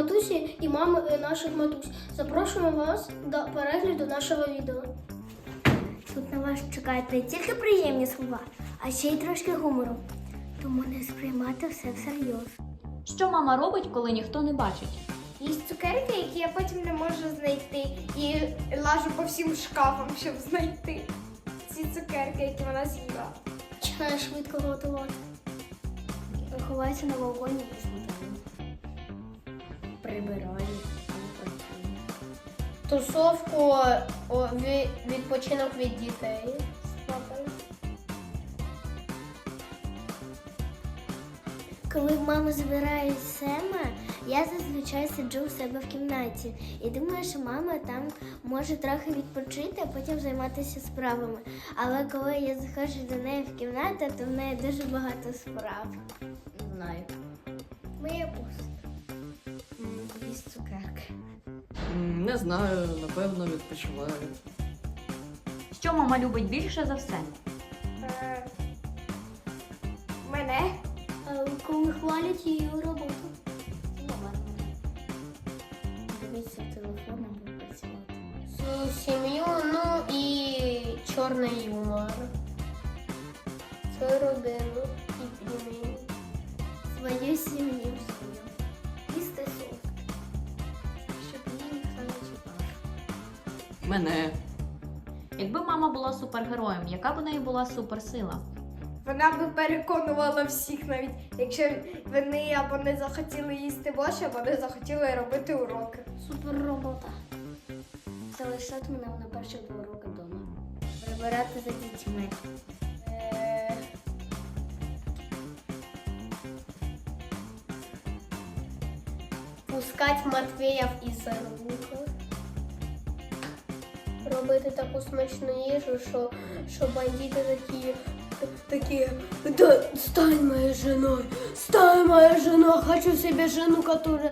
матусі і мами е, наших матусь. Запрошуємо вас до перегляду нашого відео. Тут на вас чекають не тільки приємні слова, а ще й трошки гумору. Тому не сприймати все всерйоз. Що мама робить, коли ніхто не бачить? Їсть цукерки, які я потім не можу знайти. І лажу по всім шкафам, щоб знайти ці цукерки, які вона з'їла. Починає швидко готувати. Ховається на вагоні Прибирає. Тусовку о, ві- відпочинок від дітей. з папою. Коли мама збирає Сема, я зазвичай сиджу у себе в кімнаті і думаю, що мама там може трохи відпочити, а потім займатися справами. Але коли я заходжу до неї в кімнату, то в неї дуже багато справ. Не знаю. Моє пусто. Їсть цукерки. Не знаю, напевно, відпочиваю. Що мама любить більше за все? Е, мене. Е, Коли хвалять її роботу. Дивіться телефон або працювати. Сім'ю, ну і чорний юмор. Свою родину і. Свою сім'ю Мене. Якби мама була супергероєм, яка б у неї була суперсила? Вона би переконувала всіх, навіть якщо вони або не захотіли їсти борщ, або не захотіли робити уроки. Супер робота. Залишати мене на перші два роки вдома. Прибирати за дітьми. Е, Пускать Матвія в ізерунку. Робити таку смачну їжу, що, що бандити такі, такі, да, стань моей женой, стань моей женой, хочу себе жену, которая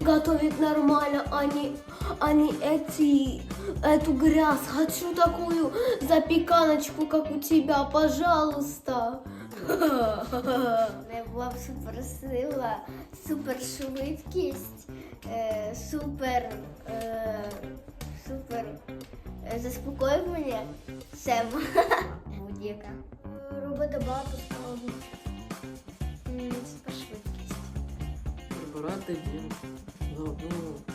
готовит нормально, а не, а не эти, эту грязь, хочу такую запеканочку, как у тебя, пожалуйста. Не була б суперсила, супершвидкість, е, супер, е, супер е, мене Сема. Будь-яка. Робити багато справ. М, швидкість. Прибирати дім. Ну, ну,